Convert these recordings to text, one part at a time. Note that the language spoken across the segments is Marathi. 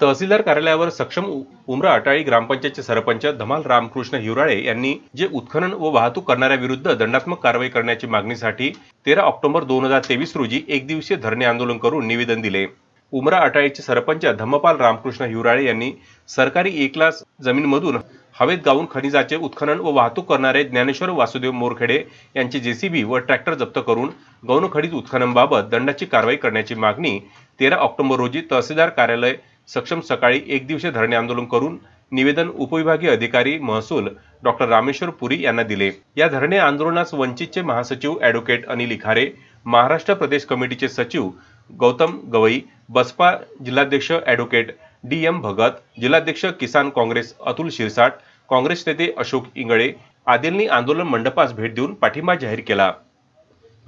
तहसीलदार कार्यालयावर सक्षम उमरा अटाळी ग्रामपंचायतचे सरपंच धमाल रामकृष्ण हिवराळे यांनी जे उत्खनन व वाहतूक करणाऱ्याविरुद्ध दंडात्मक कारवाई करण्याची मागणीसाठी तेरा ऑक्टोबर दोन हजार तेवीस रोजी एक दिवसीय धरणे आंदोलन करून निवेदन दिले. उमरा अटाळीचे सरपंच धम्मपाल रामकृष्ण हिवराळे यांनी सरकारी एकला जमीनमधून हवेत गाऊन खनिजाचे उत्खनन व वाहतूक करणारे ज्ञानेश्वर वासुदेव मोरखेडे यांचे जेसीबी व ट्रॅक्टर जप्त करून गौण खनिज उत्खननबाबत दंडाची कारवाई करण्याची मागणी तेरा ऑक्टोबर रोजी तहसीलदार कार्यालय सक्षम सकाळी एक दिवसीय धरणे आंदोलन करून निवेदन उपविभागीय अधिकारी महसूल डॉक्टर रामेश्वर पुरी यांना दिले. या धरणे आंदोलनास वंचितचे महासचिव ॲडव्होकेट अनिल इखारे महाराष्ट्र प्रदेश कमिटीचे सचिव गौतम गवई बसपा जिल्हाध्यक्ष ॲडव्होकेट डी एम भगत जिल्हाध्यक्ष किसान काँग्रेस अतुल शिरसाट काँग्रेस नेते अशोक इंगळे आदींनी आंदोलन मंडपास भेट देऊन पाठिंबा जाहीर केला.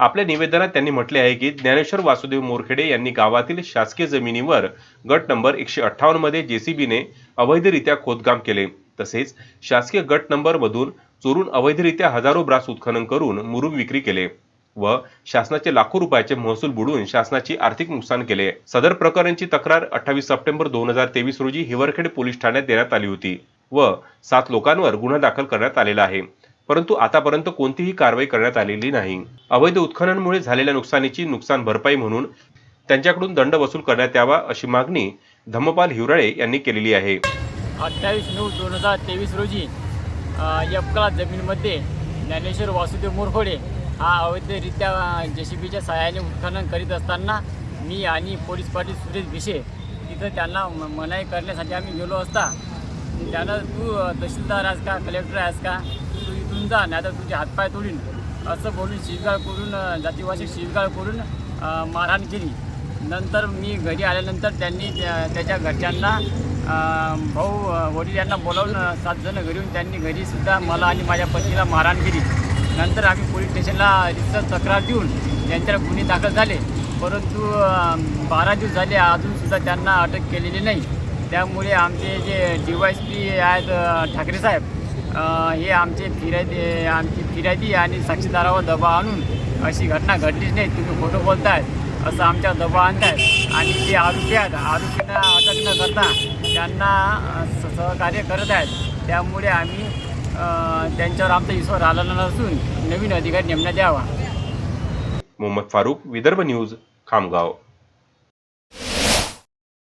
आपल्या निवेदनात त्यांनी म्हटले आहे की ज्ञानेश्वर वासुदेव मोरखेडे यांनी गावातील शासकीय जमिनीवर गट नंबर एकशे अठ्ठावन्नमध्ये जेसीबीने अवैधरित्या खोदकाम केले. तसेच शासकीय गट नंबरमधून चोरून अवैधरित्या हजारो ब्रास उत्खनन करून मुरुम विक्री केले व शासनाचे लाखो रुपयाचे महसूल बुडवून शासनाची आर्थिक नुकसान केले. सदर प्रकरणची तक्रार अठ्ठावीस सप्टेंबर दोन हजार तेवीस रोजी हिवरखेड पोलीस ठाण्यात देण्यात आली होती व सात लोकांवर गुन्हा दाखल करण्यात आलेला आहे. परंतु आतापर्यंत कोणतीही कारवाई करण्यात आलेली नाही. अवैध उत्खननमुळे झालेल्या नुकसानीची नुकसान भरपाई म्हणून त्यांच्याकडून दंड वसूल करण्यात यावा अशी मागणी धम्मपाल हिवराळे यांनी केलेली आहे. अठ्ठावीस नऊ दोन हजार तेवीस रोजी यपकळा जमीनमध्ये ज्ञानेश्वर वासुदेव मोरखोडे हा अवैधरित्या जे सी बीच्या सहाय्याने उत्खनन करीत असताना मी आणि पोलीस पाटील सुरेश भिशे तिथं त्यांना म- मनाई करण्यासाठी आम्ही गेलो असता त्यानं तू तहसीलदार आहेस का? कलेक्टर आहेस का? जा नाही तर तुझे हातपाय तोडीन. असं बोलून शिवगाळ करून जातीवाशी जातीवासी शिवगाळ करून मारहाण केली. नंतर मी घरी आल्यानंतर त्यांनी त्या- त्याच्या घरच्यांना भाऊ वडील यांना बोलावून सात जण घरी येऊन त्यांनी घरीसुद्धा मला आणि माझ्या पत्नीला मारहाण केली. नंतर आम्ही पोलीस स्टेशनला रितसर तक्रार देऊन त्यांच्यावर गुन्हे दाखल झाले. परंतु बारा दिवस झाले अजूनसुद्धा त्यांना अटक केलेली नाही. त्यामुळे आमचे जे डी वाय एस पी आहेत ठाकरे साहेब हे आमचे फिरायती आमची फिरायती आणि साक्षीदारावर दबा आणून अशी घटना घडलीच नाही. तुम्ही खोटं बोलताय असं आमच्या दबा आणतायत आणि जे आरोपी आहेत आरोपींना अटक न करता त्यांना स- सहकार्य करत आहेत. त्यामुळे आम्ही त्यांच्यावर आमचा विश्वास आलेला नसून नवीन अधिकारी नेमण्यात यावा. मोहम्मद फारूक विदर्भ न्यूज खामगाव.